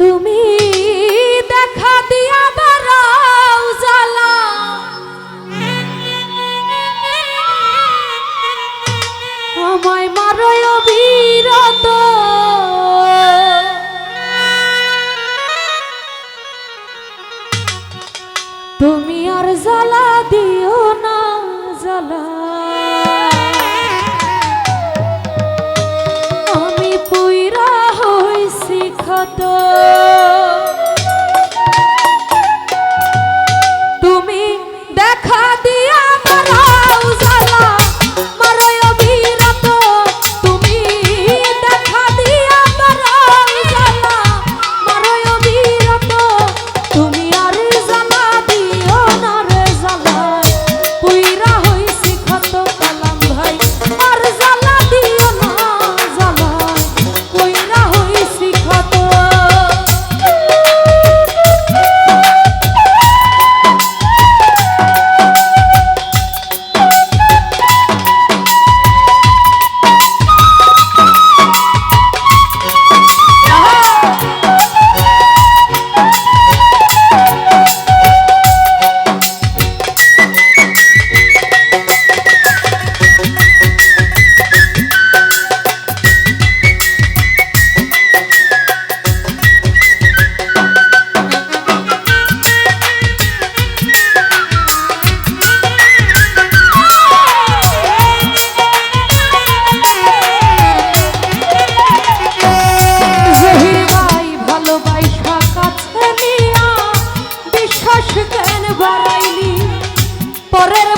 tu me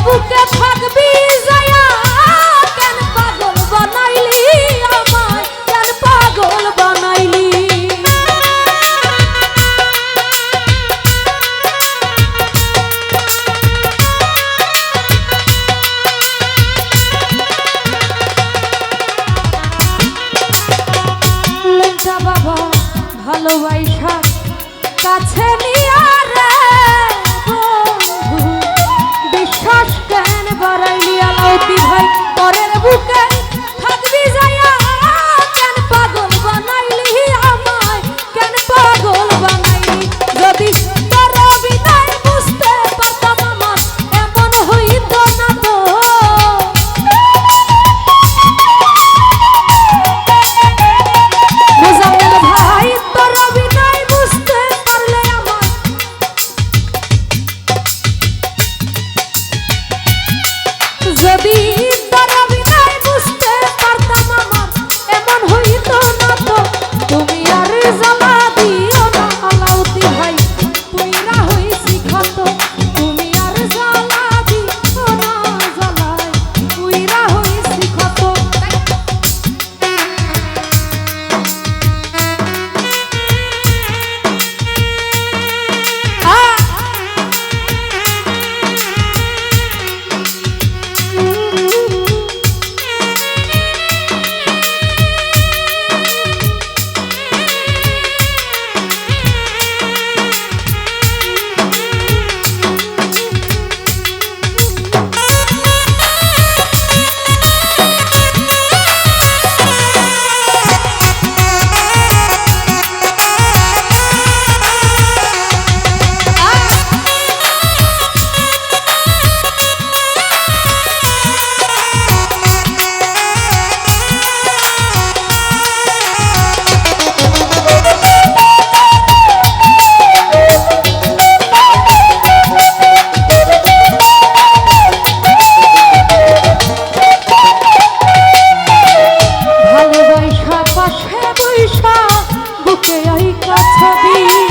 বুকে থাকবি বৈশা বুকে আই কাছবি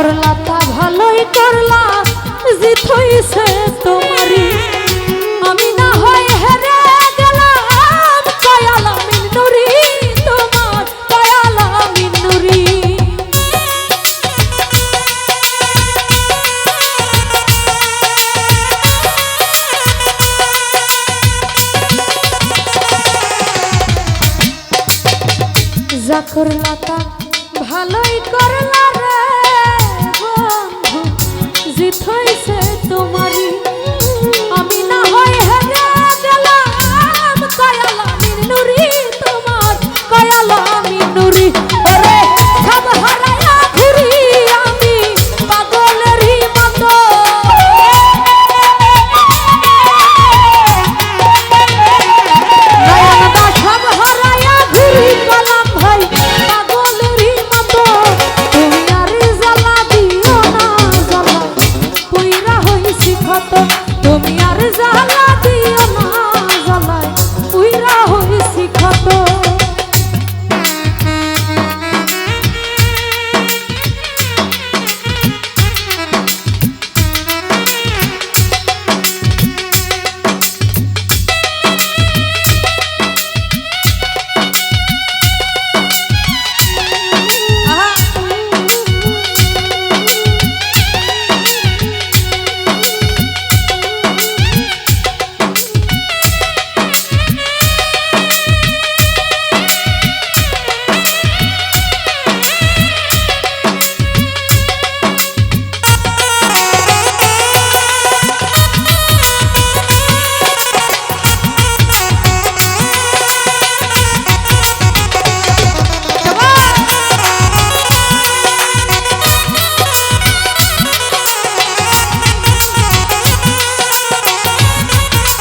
করলা তা ভালোই করলা জিত হইছে আমি না হয় হেরে গেলাম কয়ালা মিন্নুরি তোমার কয়ালা মিন্নুরি যা করলা তা ভালোই কর places Bye.